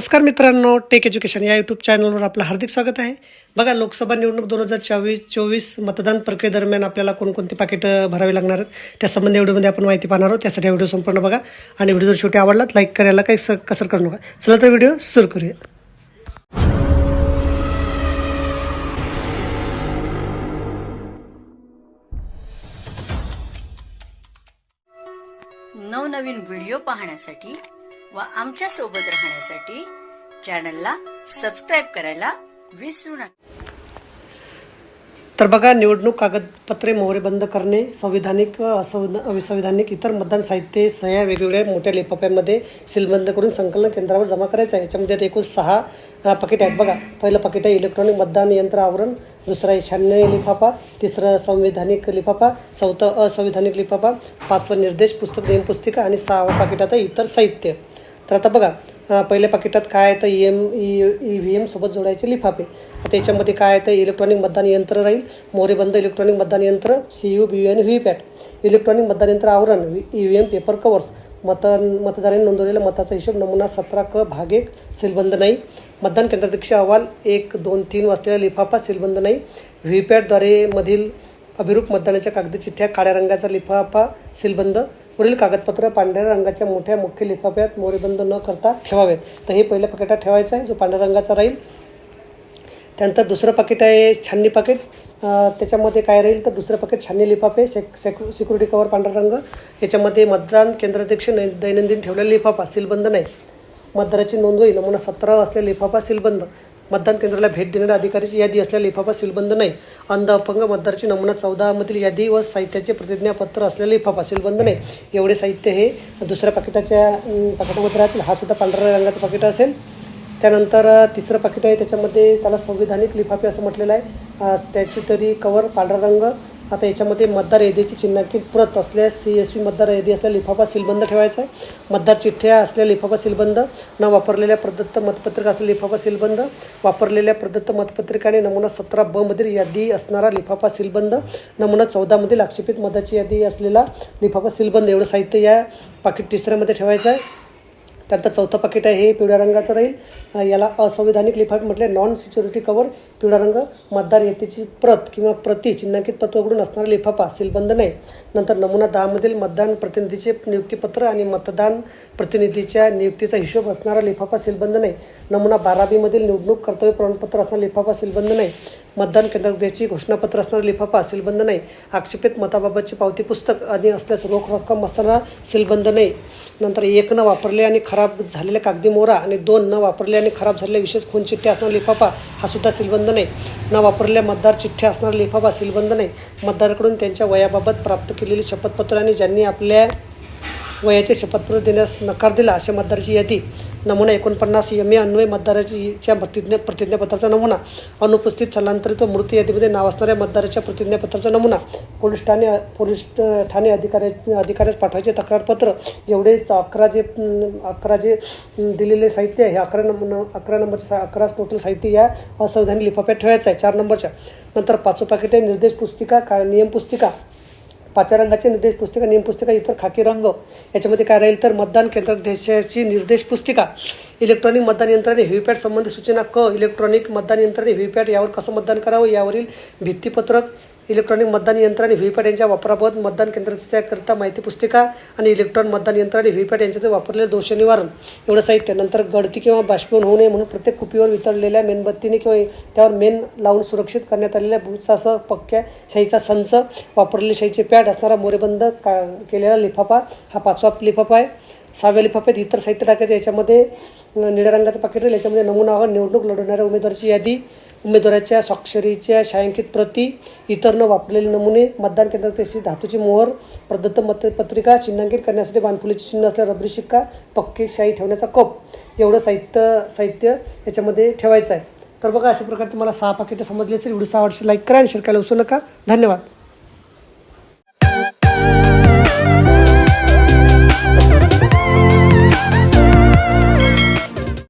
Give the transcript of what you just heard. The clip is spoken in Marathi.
नमस्कार मित्रांनो टेक एज्युकेशन या यूट्यूब चॅनलवर आपलं हार्दिक स्वागत आहे. बघा लोकसभा निवडणूक दोन हजार चोवीस चोवीस मतदान प्रक्रियेदरम्यान आपल्याला कोणकोणती पाकिटं भरावी लागणार आहेत? त्यासंबंधी व्हिडिओमध्ये आपण माहिती पाहणार आहोत. त्यासाठी व्हिडिओ संपूर्ण बघा. आणि व्हिडिओ जर शेवटी आवडला लाईक करायला काही स कसर करू नका. चला तर व्हिडिओ सुरू करूया. नवनवीन व्हिडिओ पाहण्यासाठी व आमच्यासोबत राहण्यासाठी चॅनलला सबस्क्राईब करायला विसरू नका. तर बघा निवडणूक कागदपत्रे मोहरे बंद करणे संविधानिक व इतर मतदान साहित्य सह्या वेगवेगळ्या मोठ्या लिफाफ्यामध्ये सीलबंद करून संकलन केंद्रावर जमा करायचं आहे. याच्यामध्ये आता एकूण सहा अ, पाकिट आहेत. बघा पहिलं पाकिट आहे इलेक्ट्रॉनिक मतदान यंत्र आवरण दुसरं ईशान्य शहाण्णव लिफाफा तिसरं संविधानिक लिफाफा चौथं असंविधानिक लिफाफा पाचवा निर्देश पुस्तक नियम पुस्तिका आणि सहावा पाकिट आता इतर साहित्य. तर आता बघा पहिल्या पाकिटात काय येतं तर E M e, E E V एमसोबत जोडायचे लिफाफे त्याच्यामध्ये काय आहे तर इलेक्ट्रॉनिक मतदान यंत्र राहील. मोरेबंद इलेक्ट्रॉनिक मतदान यंत्र सी यू बी यू आणि व्ही पॅट इलेक्ट्रॉनिक मतदान यंत्र आवरण E V M paper covers मतदान मतदारांनी नोंदवलेल्या मताचा हिशोब नमुना सतरा क भाग एक सीलबंद नाही. मतदान केंद्राध्यक्ष अहवाल एक दोन तीन वाजलेला लिफाफा सीलबंद नाही. व्ही पॅटद्वारे मधील अभिरूप मतदानाच्या कागदी चिठ्ठ्या काळ्या रंगाचा लिफाफा सीलबंद. पुढील कागदपत्र पांढऱ्या रंगाच्या मोठ्या मुख्य लिफाफ्यात मोरेबंद न करता ठेवावेत. तर हे पहिल्या पाकिटात ठेवायचं आहे जो पांढऱ्या रंगाचा राहील. त्यानंतर दुसरं पाकिट आहे छाननी पाकिट त्याच्यामध्ये काय राहील? तर दुसरं पाकिट छाननी लिफाफे सेक सेक्यु सिक्युरिटी कवर पांढरा रंग. याच्यामध्ये मतदान केंद्राध्यक्ष नै दैनंदिन ठेवलेला लिफाफा सीलबंद नाही. मतदाराची होईल. नमुना सतरा असलेला लिफाफा सीलबंद. मतदान केंद्राला भेट देणाऱ्या अधिकाऱ्याची यादी असलेला लिफाफा सीलबंद नाही. अंध अपंग मतदाराची नमुना चौदामधील यादी व साहित्याचे प्रतिज्ञापत्र असलेले लिफाफा सीलबंद नाही. एवढे साहित्य हे दुसऱ्या पाकिटाच्या पाकिटामध्ये राहतील. हा सुद्धा पांढऱ्या रंगाचा पाकिट असेल. त्यानंतर तिसरं पाकिट आहे. त्याच्यामध्ये त्याला संविधानिक लिफाफे असं म्हटलेलं आहे. स्टॅच्युटरी कवर पांढरा रंग. आता याच्यामध्ये मतदार यादीची चिन्हांकित प्रत असल्यास सी एस वी मतदार यादी असल्या लिफाफा सीलबंद ठेवायचा आहे. मतदार चिठ्ठ्या असल्या लिफाफा सीलबंद न वापरलेल्या प्रदत्त मतपत्रिका असलेल्या लिफाफा सीलबंद वापरलेल्या प्रदत्त मतपत्रिकाने नमुना सतरा ब मधील यादी असणारा लिफाफा सीलबंद नमुना चौदामधील आक्षेपित मताची यादी असलेला लिफाफा सीलबंद एवढं साहित्य या पाकिट तिसऱ्यामध्ये ठेवायचं आहे. त्यानंतर चौथं पाकिट आहे हे पिवळ्या रंगाचं राहील. याला असंविधानिक लिफाफे म्हटले नॉन सिक्युरिटी कवर पिवळा रंग मतदार येतेची प्रत किंवा प्रति चिन्हांकित तत्वाकडून असणारा लिफाफा सीलबंद नाही. नंतर नमुना दहामधील मतदान प्रतिनिधीचे नियुक्तीपत्र आणि मतदान प्रतिनिधीच्या नियुक्तीचा हिशोब असणारा लिफाफा सीलबंद नाही. नमुना बारा बीमधील निवडणूक कर्तव्य प्रमाणपत्र असणारा लिफाफा सीलबंद नाही. मतदान केंद्राची घोषणापत्र असणारा लिफाफा सीलबंद नाही. आक्षेपित मताबाबतची पावती पुस्तक आणि असल्यास रोख रक्कम असताना सीलबंद नाही. नंतर एक न वापरले आणि खराब झालेले कागदी मोहरा आणि दोन न वापरले आणि खराब झालेल्या विशेष खून चिठ्ठ्या असणारा लिफाफा हा सुद्धा सीलबंद नाही. न वापरलेल्या मतदार चिठ्ठ्या असणारा लिफाफा सीलबंद नाही. मतदाराकडून त्यांच्या वयाबाबत प्राप्त केलेली शपथपत्र आणि ज्यांनी आपल्या वयाचे शपथपत्र देण्यास नकार दिला अशा मतदाराची यादी नमुना एकोणपन्नास एम ए अन्वय मतदाराच्या प्रतिज्ञा प्रतिज्ञापत्राचा नमुना. अनुपस्थित स्थलांतरित व मृत्यू यादीमध्ये नाव असणाऱ्या मतदाराच्या प्रतिज्ञापत्राचा नमुना. पोलीस ठाणे पोलीस ठाणे अधिकाऱ्या अधिकाऱ्यास पाठवायचे तक्रारपत्र. एवढेच अकरा जे अकरा जे दिलेले साहित्य आहे हे अकरा नंबर अकरा नंबर सा अकरा टोटल साहित्य या असंविधानिक लिफाफ्यात ठेवायचं आहे चार नंबरच्या. नंतर पाचवं पाकिटे आहे निर्देश पुस्तिका का नियम पुस्तिका. पाचव्या रंगाचे निर्देश पुस्तिका नियम पुस्तिका इतर खाकी रंग. याच्यामध्ये काय राहील तर मतदान केंद्राध्यक्षाची निर्देश पुस्तिका. इलेक्ट्रॉनिक मतदान यंत्राने व्हीपॅट संबंधी सूचना क. इलेक्ट्रॉनिक मतदान यंत्राने व्हीपॅट यावर कसं मतदान करावं? यावरील भित्तीपत्रक इलेक्ट्रॉनिक मतदान यंत्र आणि व्हीपॅट यांच्या वापराबाबत मतदान केंद्राध्यक्षाकरिता माहिती पुस्तिका आणि इलेक्ट्रॉनिक मतदान यंत्र आणि व्हीपॅट यांच्यात वापरलेले दोष निवारण. एवढं साहित्य. नंतर गळती किंवा बाष्पीभवन होऊ नये म्हणून प्रत्येक कुपीवर वितळलेल्या मेणबत्तीने किंवा त्यावर मेण लावून सुरक्षित करण्यात आलेल्या बुचासह पक्क्या शाईचा संच वापरलेले शाईचे पॅड असणारा मोरेबंद का केलेला लिफाफा हा पाचवा लिफाफा आहे. सहाव्या लिफाफ्यात इतर साहित्य टाकायचं याच्यामध्ये निळ्या रंगाचं पाकिट राहील याच्यामध्ये नमुनावर निवडणूक लढवणाऱ्या उमेदवाराची यादी उमेदवाराच्या स्वाक्षरीच्या छायांकित प्रती इतर न वापरलेले नमुने मतदान केंद्रात तशी धातूची मोहर प्रदत्त मतपत्रिका चिन्हांकित करण्यासाठी बाणफुलीचे चिन्ह असलेला रबरी शिक्का पक्के शाई ठेवण्याचा कप एवढं साहित्य साहित्य याच्यामध्ये ठेवायचं आहे. तर बघा अशा प्रकारे तुम्हाला सहा पाकिटं समजली असेल व्हिडिओ आवडचे लाईक करा आणि शेअर करायला विसरू नका. धन्यवाद.